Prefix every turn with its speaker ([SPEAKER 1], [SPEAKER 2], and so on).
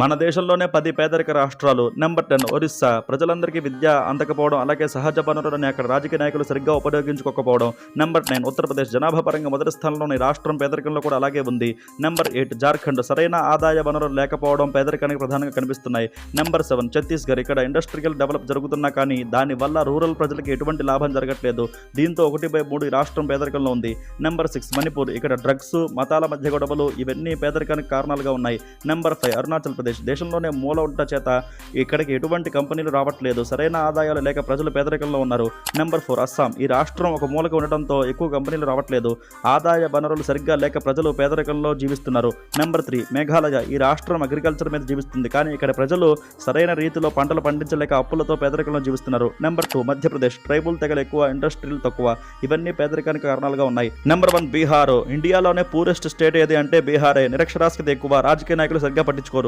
[SPEAKER 1] మన దేశంలోనే పది పేదరిక రాష్ట్రాలు. Number ten Orissa. ప్రజలందరికీ విద్య అందకపోవడం అలాగే సహజ వనరులని అక్కడ రాజకీయ నాయకులు సరిగ్గా ఉపయోగించుకోకపోవడం. నెంబర్ నైన్ ఉత్తరప్రదేశ్ జనాభా పరంగా మొదటి స్థానంలోని రాష్ట్రం పేదరికంలో కూడా అలాగే ఉంది. Number eight Jharkhand. సరైన ఆదాయ వనరులు లేకపోవడం పేదరికానికి ప్రధానంగా కనిపిస్తున్నాయి. Number seven Chhattisgarh. ఇక్కడ ఇండస్ట్రియల్ డెవలప్ జరుగుతున్నా కానీ దానివల్ల రూరల్ ప్రజలకు ఎటువంటి లాభం జరగట్లేదు. దీంతో ఒకటి బై మూడు రాష్ట్రం పేదరికంలో ఉంది. Number six Manipur. ఇక్కడ డ్రగ్స్ మతాల మధ్య గొడవలు ఇవన్నీ పేదరికానికి కారణాలుగా ఉన్నాయి. Number five Arunachal Pradesh. దేశంలోనే మూల ఉంట చేత ఇక్కడికి ఎటువంటి కంపెనీలు రావట్లేదు. సరైన ఆదాయాలు లేక ప్రజలు పేదరికంలో ఉన్నారు. Number four Assam. ఈ రాష్ట్రం ఒక మూలకు ఉండటంతో ఎక్కువ కంపెనీలు రావట్లేదు. ఆదాయ వనరులు సరిగ్గా లేక ప్రజలు పేదరికంలో జీవిస్తున్నారు. Number three Meghalaya. ఈ రాష్ట్రం అగ్రికల్చర్ మీద జీవిస్తుంది. కానీ ఇక్కడ ప్రజలు సరైన రీతిలో పంటలు పండించలేక అప్పులతో పేదరికంలో జీవిస్తున్నారు. Number two Madhya Pradesh. ట్రైబుల్ తెగలు ఎక్కువ ఇండస్ట్రీలు తక్కువ. ఇవన్నీ పేదరికానికి కారణాలుగా ఉన్నాయి. Number one Bihar. ఇండియాలోనే పూరెస్ట్ స్టేట్ ఏది అంటే బీహారే. నిరక్షరాస్యత ఎక్కువ. రాజకీయ నాయకులు సరిగ్గా పట్టించుకోరు.